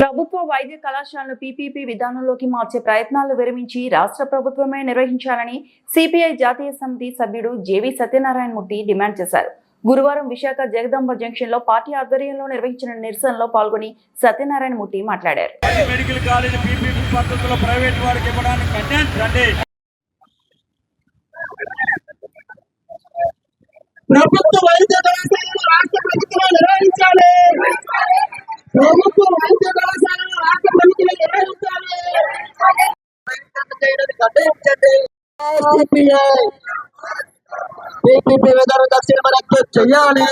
ప్రభుత్వ వైద్య కళాశాలను పీపీపీ విధానంలోకి మార్చే ప్రయత్నాలు విరమించి రాష్ట్ర ప్రభుత్వమే నిర్వహించాలని సిపిఐ జాతీయ సమితి సభ్యుడు జేవి సత్యనారాయణ మూర్తి డిమాండ్ చేశారు. గురువారం విశాఖ జగదంబ జంక్షన్లో పార్టీ ఆధ్వర్యంలో నిర్వహించిన నిరసనలో పాల్గొని సత్యనారాయణ మూర్తి మాట్లాడారు. ప్రభుత్వ వైద్య కళాశాలను రాష్ట్ర ప్రభుత్వం నిర్వహించాలి. సిపిఐ పీపీపీ విధానం తక్షణమే చేయాలి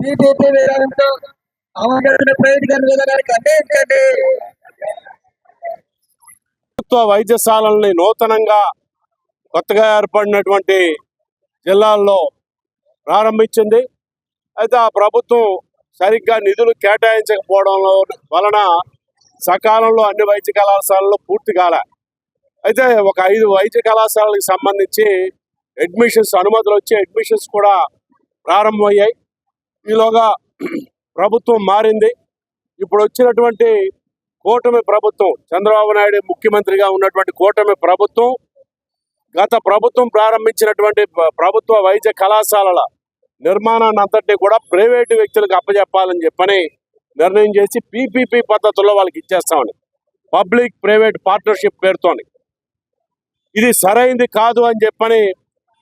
పీపీపీ విధానంతో ప్రభుత్వ వైద్యశాలల్ని నూతనంగా కొత్తగా ఏర్పడినటువంటి జిల్లాల్లో ప్రారంభించింది. అయితే ఆ ప్రభుత్వం సరిగ్గా నిధులు కేటాయించకపోవడం వలన సకాలంలో అన్ని వైద్య కళాశాలలు పూర్తి కాలే. అయితే ఒక ఐదు వైద్య కళాశాలలకు సంబంధించి అడ్మిషన్స్ అనుమతులు వచ్చి అడ్మిషన్స్ కూడా ప్రారంభమయ్యాయి. ఈలోగా ప్రభుత్వం మారింది. ఇప్పుడు వచ్చినటువంటి కూటమి ప్రభుత్వం చంద్రబాబు నాయుడు ముఖ్యమంత్రిగా ఉన్నటువంటి కూటమి ప్రభుత్వం గత ప్రభుత్వం ప్రారంభించినటువంటి ప్రభుత్వ వైద్య కళాశాలల నిర్మాణాన్ని అంతటి కూడా ప్రైవేటు వ్యక్తులకు అప్పచెప్పాలని చెప్పని నిర్ణయం చేసి పీపీపీ పద్ధతుల్లో వాళ్ళకి ఇచ్చేస్తామని. పబ్లిక్ ప్రైవేట్ పార్ట్నర్షిప్ పేరుతోని. ఇది సరైంది కాదు అని చెప్పని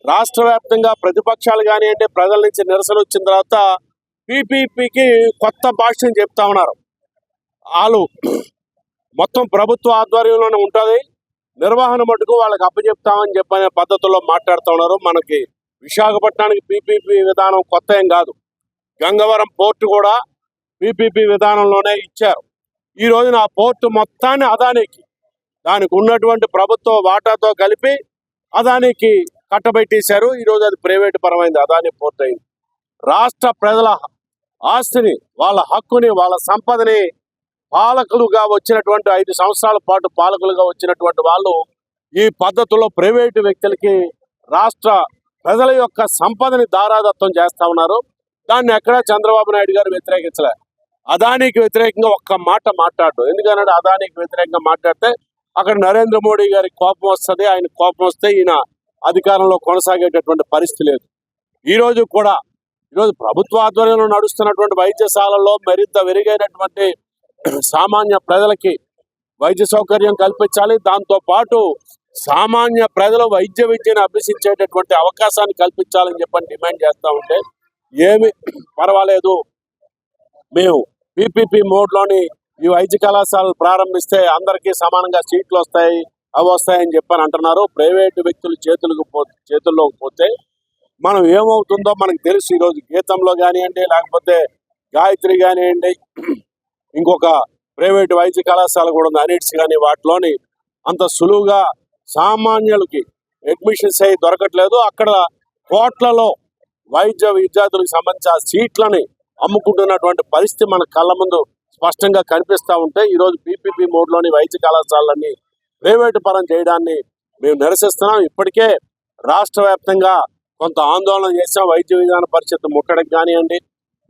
రాష్ట్ర వ్యాప్తంగా ప్రతిపక్షాలు కానివ్వండి ప్రజల నుంచి నిరసన వచ్చిన తర్వాత పీపీపీకి కొత్త భాష్యం చెప్తా ఉన్నారు. వాళ్ళు మొత్తం ప్రభుత్వ ఆధ్వర్యంలోనే ఉంటుంది. నిర్వహణ మటుకు వాళ్ళకి అప్పచెప్తామని చెప్పనే పద్ధతుల్లో మాట్లాడుతూ ఉన్నారు. మనకి విశాఖపట్నానికి పీపీపీ విధానం కొత్త ఏం కాదు. గంగవరం పోర్టు కూడా పీపీపీ విధానంలోనే ఇచ్చారు. ఈ రోజున ఆ పోర్టు మొత్తాన్ని అదానికి. దానికి ఉన్నటువంటి ప్రభుత్వ వాటాతో కలిపి అదానికి కట్టబెట్టేశారు. ఈ రోజు అది ప్రైవేట్ పరమైంది అదాని పూర్తయింది. రాష్ట్ర ప్రజల ఆస్తిని వాళ్ళ హక్కుని వాళ్ళ సంపదని పాలకులుగా వచ్చినటువంటి ఐదు సంవత్సరాల పాటు పాలకులుగా వచ్చినటువంటి వాళ్ళు ఈ పద్ధతిలో ప్రైవేటు వ్యక్తులకి రాష్ట్ర ప్రజల యొక్క సంపదని దారాదత్తం చేస్తా ఉన్నారు. దాన్ని ఎక్కడా చంద్రబాబు నాయుడు గారు వ్యతిరేకించలే. అదానికి వ్యతిరేకంగా ఒక్క మాట మాట్లాడు ఎందుకంటే అదానికి వ్యతిరేకంగా మాట్లాడితే అక్కడ నరేంద్ర మోడీ గారి కోపం వస్తుంది ఆయన కోపం వస్తే ఈయన అధికారంలో కొనసాగేటటువంటి పరిస్థితి లేదు. ఈ రోజు కూడా ఈరోజు ప్రభుత్వ ఆధ్వర్యంలో నడుస్తున్నటువంటి వైద్యశాలలో మరింత మెరుగైనటువంటి సామాన్య ప్రజలకి వైద్య సౌకర్యం కల్పించాలి. దాంతో పాటు సామాన్య ప్రజలు వైద్య విద్యను అభ్యసించేటటువంటి అవకాశాన్ని కల్పించాలని చెప్పని డిమాండ్ చేస్తా ఉంటే ఏమి పర్వాలేదు. మేము పీపీపీ మోడ్లోని ఈ వైద్య కళాశాలలు ప్రారంభిస్తే అందరికీ సమానంగా సీట్లు వస్తాయి అవి వస్తాయని చెప్పని అంటున్నారు. ప్రైవేటు వ్యక్తులు చేతులకు పో చేతుల్లోకి పోతే మనం ఏమవుతుందో మనకు తెలుసు. ఈరోజు గీతంలో కానివ్వండి లేకపోతే గాయత్రి కానివ్వండి ఇంకొక ప్రైవేట్ వైద్య కళాశాల కూడా ఉంది. అనిట్స్ కానీ వాటిలోని అంత సులువుగా సామాన్యులకి అడ్మిషన్స్ అయ్యి దొరకట్లేదు. అక్కడ కోట్లలో వైద్య విద్యార్థులకు సంబంధించిన సీట్లని అమ్ముకుంటున్నటువంటి పరిస్థితి మన కళ్ళ ముందు స్పష్టంగా కనిపిస్తా ఉంటే ఈరోజు పీపీపీ మోడ్లోని వైద్య కళాశాలన్నీ ప్రైవేటు పరం చేయడాన్ని మేము నిరసిస్తున్నాం. ఇప్పటికే రాష్ట్ర వ్యాప్తంగా కొంత ఆందోళన చేసాం వైద్య విధాన పరిషత్ ముట్టడం కానివ్వండి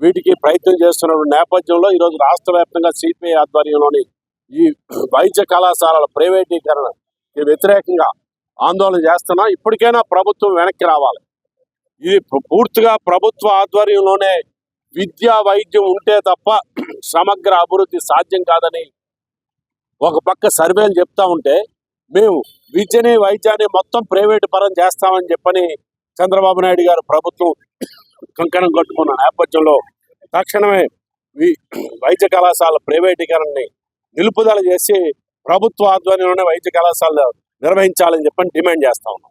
వీటికి ప్రయత్నం చేస్తున్న నేపథ్యంలో ఈరోజు రాష్ట్ర వ్యాప్తంగా సిపిఐ ఆధ్వర్యంలోని ఈ వైద్య కళాశాలల ప్రైవేటీకరణకి వ్యతిరేకంగా ఆందోళన చేస్తున్నాం. ఇప్పటికైనా ప్రభుత్వం వెనక్కి రావాలి. ఇది పూర్తిగా ప్రభుత్వ ఆధ్వర్యంలోనే విద్యా వైద్యం ఉంటే తప్ప సమగ్ర అభివృద్ధి సాధ్యం కాదని ఒక పక్క సర్వేలు చెప్తా ఉంటే మేము విద్యని వైద్యాన్ని మొత్తం ప్రైవేటు పరం చేస్తామని చెప్పని చంద్రబాబు నాయుడు గారు ప్రభుత్వం కంకణం కట్టుకున్న నేపథ్యంలో తక్షణమే వి- వైద్య కళాశాల ప్రైవేటీకరణని నిలుపుదల చేసి ప్రభుత్వ ఆధ్వర్యంలోనే వైద్య కళాశాలలో నిర్వహించాలని చెప్పని డిమాండ్ చేస్తా ఉన్నాం.